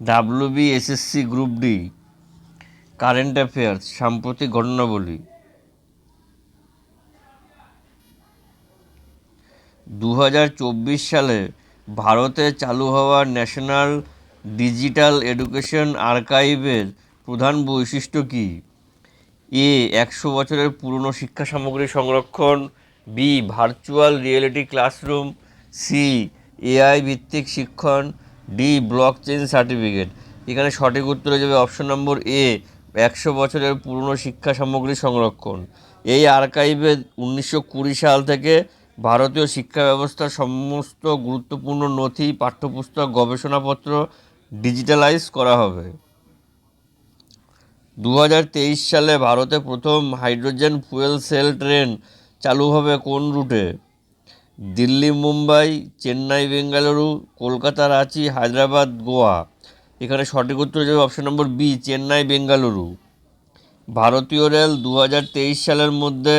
WB SSC group D current affairs সাম্প্রতিক ঘটনাবলী। দু চব্বিশ সালে ভারতে চালু হওয়া ন্যাশনাল ডিজিটাল এডুকেশন আর্কাইভের প্রধান বৈশিষ্ট্য কী? এ, একশো বছরের পুরনো শিক্ষা সামগ্রী সংরক্ষণ, B virtual reality classroom C AI ভিত্তিক শিক্ষণ ডি ব্লক চেন সার্টিফিকেট। এখানে সঠিক উত্তর হয়ে যাবে অপশন নম্বর এ, একশো বছরের পুরনো শিক্ষা সামগ্রী সংরক্ষণ। এই আর্কাইভে উনিশশো কুড়ি সাল থেকে ভারতীয় শিক্ষা ব্যবস্থার সমস্ত গুরুত্বপূর্ণ নথি, পাঠ্যপুস্তক, গবেষণাপত্র ডিজিটালাইজ করা হবে। দু হাজার তেইশ সালে ভারতে প্রথম হাইড্রোজেন ফুয়েল সেল ট্রেন চালু হবে কোন রুটে? দিল্লি, মুম্বাই, চেন্নাই, বেঙ্গালুরু, কলকাতা, রাঁচি, হায়দ্রাবাদ, গোয়া। এখানে সঠিক উত্তর যাবে option number B Chennai, Bengaluru. ভারতীয় রেল দু হাজার তেইশ সালের মধ্যে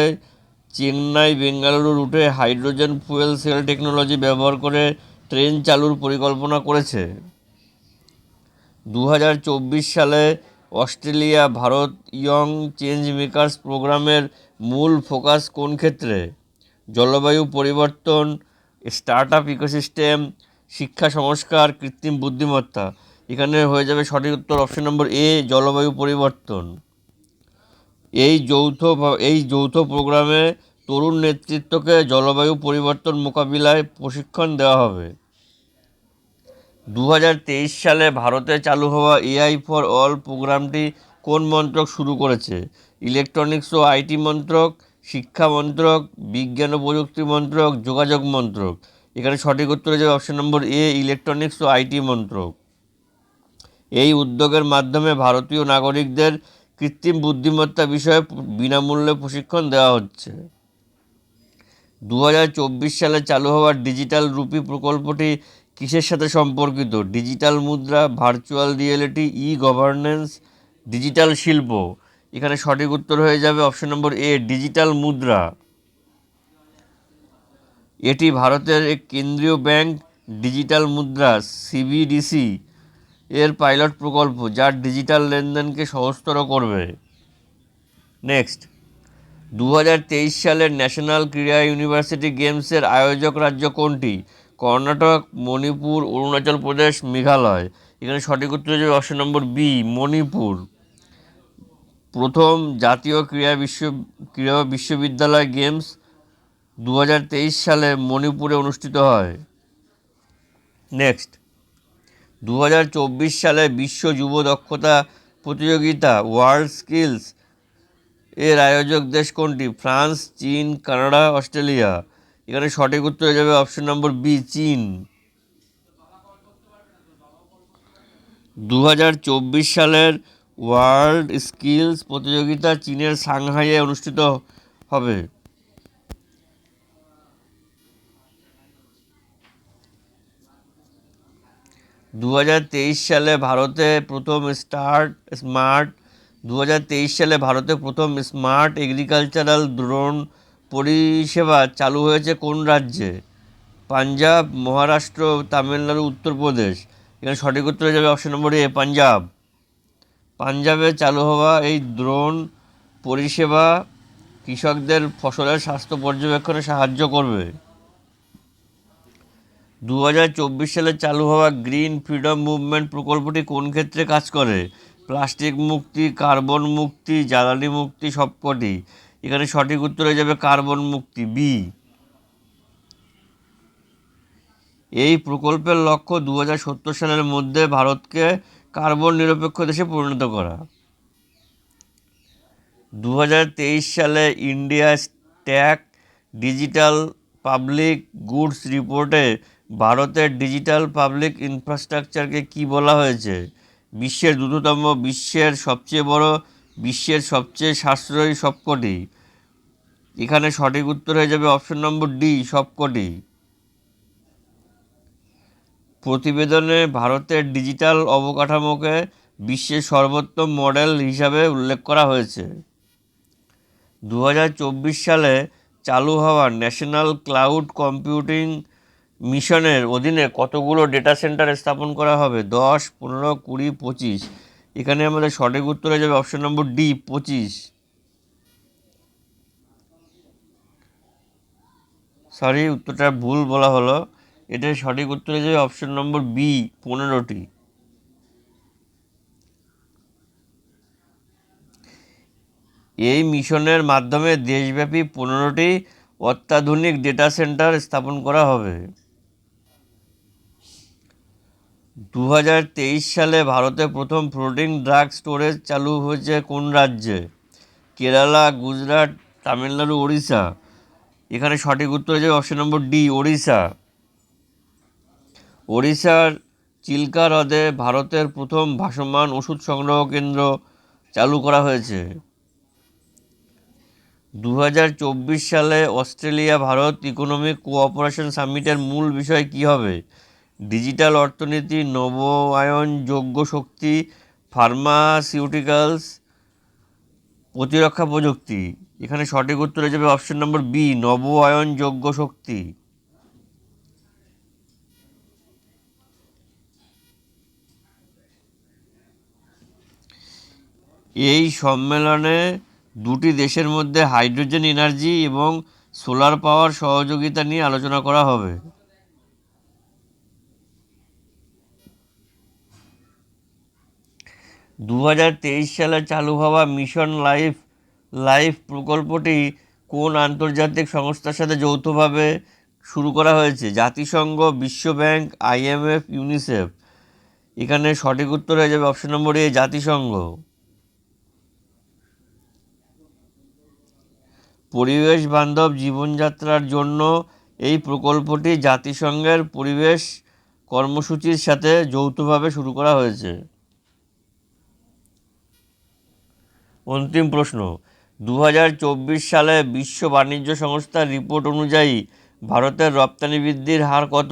চেন্নাই, বেঙ্গালুরু রুটে হাইড্রোজেন ফুয়েল সেল টেকনোলজি ব্যবহার করে ট্রেন চালুর পরিকল্পনা করেছে। দু হাজার চব্বিশ সালে Australia, Bharat, young change makers প্রোগ্রামের মূল ফোকাস কোন ক্ষেত্রে? জলবায়ু পরিবর্তন স্টার্ট আপ ইকোসিস্টেম শিক্ষা সংস্কার, কৃত্রিম বুদ্ধিমত্তা। এখানে হয়ে যাবে সঠিক উত্তর অপশন নম্বর এ জলবায়ু পরিবর্তন। এই যৌথ এই যৌথ প্রোগ্রামে তরুণ নেতৃত্বকে জলবায়ু পরিবর্তন মোকাবিলায় প্রশিক্ষণ দেওয়া হবে। দু হাজার তেইশ সালে ভারতে চালু হওয়া এআই ফর অল প্রোগ্রামটি কোন মন্ত্রক শুরু করেছে? ইলেকট্রনিক্স ও আইটি মন্ত্রক শিক্ষা মন্ত্রক বিজ্ঞান ও প্রযুক্তি মন্ত্রক, যোগাযোগ মন্ত্রক। এখানে সঠিক উত্তর হয়ে যাবে অপশন নম্বর এ ইলেকট্রনিক্স ও আইটি মন্ত্রক। এই উদ্যোগের মাধ্যমে ভারতীয় নাগরিকদের কৃত্রিম বুদ্ধিমত্তা বিষয়ে বিনামূল্যে প্রশিক্ষণ দেওয়া হচ্ছে। দু হাজার চব্বিশ সালে চালু হওয়ার ডিজিটাল রুপি প্রকল্পটি কিসের সাথে সম্পর্কিত? ডিজিটাল মুদ্রা virtual reality e governance digital শিল্প। এখানে সঠিক উত্তর হয়ে যাবে অপশন নম্বর এ ডিজিটাল মুদ্রা। এটি ভারতের এক কেন্দ্রীয় ব্যাংক ডিজিটাল মুদ্রা সিবিডিসি এর পাইলট প্রকল্প যা ডিজিটাল লেনদেনকে সহজতর করবে। নেক্সট দু হাজার তেইশ সালের ন্যাশনাল ক্রীড়া ইউনিভার্সিটি গেমসের আয়োজক রাজ্য কোনটি? কর্ণাটক, মণিপুর, অরুণাচল প্রদেশ, মেঘালয়। এখানে সঠিক উত্তর হচ্ছে অপশন নম্বর বি মণিপুর। প্রথম জাতীয় ক্রীড়া বিশ্ব, ক্রীড়া বিশ্ববিদ্যালয় গেমস দু হাজার তেইশ সালে মণিপুরে অনুষ্ঠিত হয়। নেক্সট দু হাজার চব্বিশ সালে বিশ্ব যুব দক্ষতা প্রতিযোগিতা ওয়ার্ল্ড স্কিলস এর আয়োজক দেশ কোনটি? ফ্রান্স, চীন, কানাডা, অস্ট্রেলিয়া। এখানে সঠিক উত্তর হয়ে যাবে অপশন নম্বর বি, চীন। দু হাজার চব্বিশ সালের ওয়ার্ল্ড স্কিলস প্রতিযোগিতা চীনের সাংহাইয়ে অনুষ্ঠিত হবে। দু হাজার তেইশ সালে ভারতে প্রথম স্টার্ট স্মার্ট দু হাজার তেইশ সালে ভারতে প্রথম স্মার্ট এগ্রিকালচারাল ড্রোন পরিষেবা চালু হয়েছে কোন রাজ্যে? পাঞ্জাব, মহারাষ্ট্র, তামিলনাড়ু, উত্তরপ্রদেশ। এখানে সঠিক উত্তর যাবে অপশন নম্বর এ, পাঞ্জাব। পাঞ্জাবে চালু হওয়া এই ড্রোন পরিষেবা কৃষকদের ফসলের স্বাস্থ্য পর্যবেক্ষণে সাহায্য করবে। দু হাজার চব্বিশ সালে চালু হওয়া গ্রিন ফ্রিডম মুভমেন্ট প্রকল্পটি কোন ক্ষেত্রে কাজ করে? প্লাস্টিক মুক্তি, কার্বন মুক্তি, জ্বালানি মুক্তি সবকটি এখানে সঠিক উত্তর হয়ে যাবে কার্বন মুক্তি বি এই প্রকল্পের লক্ষ্য দু হাজার সত্তর সালের মধ্যে ভারতকে কার্বন নিরপেক্ষ দেশে পরিণত করা। দু হাজার তেইশ সালে India stack digital public goods রিপোর্টে ভারতের ডিজিটাল পাবলিক ইনফ্রাস্ট্রাকচারকে কি বলা হয়েছে? বিশ্বের দ্রুততম, বিশ্বের সবচেয়ে বড়, বিশ্বের সবচেয়ে সাশ্রয়ী সবকটি। এখানে সঠিক উত্তর হয়ে যাবে অপশন নম্বর ডি, সবকটি। প্রতিবেদনে ভারতের ডিজিটাল অবকাঠামোকে বিশ্বের সর্বোত্তম মডেল হিসাবে উল্লেখ করা হয়েছে। দু হাজার চব্বিশ সালে চালু হওয়া ন্যাশনাল ক্লাউড কম্পিউটিং মিশনের অধীনে কতগুলো ডেটা সেন্টার স্থাপন করা হবে? দশ, পনেরো, কুড়ি, পঁচিশ। এখানে আমাদের সঠিক উত্তর যাবে অপশন নম্বর ডি, পঁচিশ। সরি উত্তরটা ভুল বলা হলো। এটার সঠিক উত্তর হয়ে যাবে অপশন নম্বর বি পনেরোটি। এই মিশনের মাধ্যমে দেশব্যাপী পনেরোটি অত্যাধুনিক ডেটা সেন্টার স্থাপন করা হবে। দু হাজার তেইশ সালে ভারতে প্রথম ফ্লোটিং ড্রাগ স্টোরেজ চালু হয়েছে কোন রাজ্যে? কেরালা, গুজরাট, তামিলনাড়ু, ওড়িশা। এখানে সঠিক উত্তর হয়ে যাবে অপশন নম্বর ডি ওড়িশা। ওড়িশার চিল্কা হ্রদে ভারতের প্রথম ভাসমান ওষুধ সংগ্রহ কেন্দ্র চালু করা হয়েছে। দু হাজার চব্বিশ সালে অস্ট্রেলিয়া ভারত ইকোনমিক কোঅপারেশন সামিটের মূল বিষয় কী হবে? ডিজিটাল অর্থনীতি নবায়নযোগ্য শক্তি, ফার্মাসিউটিক্যালস, প্রতিরক্ষা প্রযুক্তি। এখানে সঠিক উত্তর হয়ে যাবে অপশন নম্বর বি নবায়নযোগ্য শক্তি। এই সম্মেলনে দুটি দেশের মধ্যে হাইড্রোজেন এনার্জি এবং সোলার পাওয়ার সহযোগিতা নিয়ে আলোচনা করা হবে। দু হাজার তেইশ সালে চালু হওয়া মিশন লাইফ লাইফ প্রকল্পটি কোন আন্তর্জাতিক সংস্থার সাথে যৌথভাবে শুরু করা হয়েছে? জাতিসংঘ, বিশ্ব ব্যাংক আইএমএফ ইউনিসেফ। এখানে সঠিক উত্তর হয়ে যাবে অপশন নম্বর এ, জাতিসংঘ। পরিবেশ বান্ধব জীবনযাত্রার জন্য এই প্রকল্পটি জাতিসংঘের পরিবেশ কর্মসূচির সাথে যৌথভাবে শুরু করা হয়েছে। অন্তিম প্রশ্ন। দু হাজার চব্বিশ সালে বিশ্ব বাণিজ্য সংস্থার রিপোর্ট অনুযায়ী ভারতের রপ্তানি বৃদ্ধির হার কত?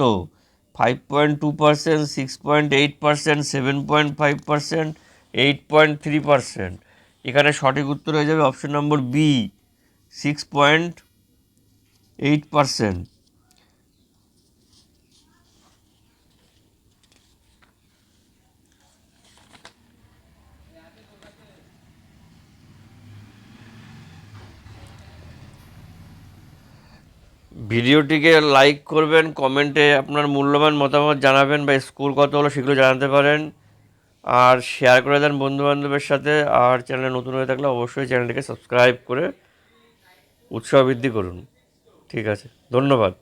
Five point two percent, six point eight percent, seven point five percent, eight point three percent. এখানে সঠিক উত্তর হয়ে যাবে option number B. Six point eight percent ভিডিওটিকে লাইক করবেন, কমেন্টে আপনার মূল্যবান মতামত জানাবেন বা স্কোর কত হলো সেগুলো জানাতে পারেন। আর শেয়ার করে দেন বন্ধুবান্ধবের সাথে। আর চ্যানেলে নতুন হয়ে থাকলে অবশ্যই চ্যানেলটিকে সাবস্ক্রাইব করে উৎসাহ বৃদ্ধি করুন। ঠিক আছে। ধন্যবাদ।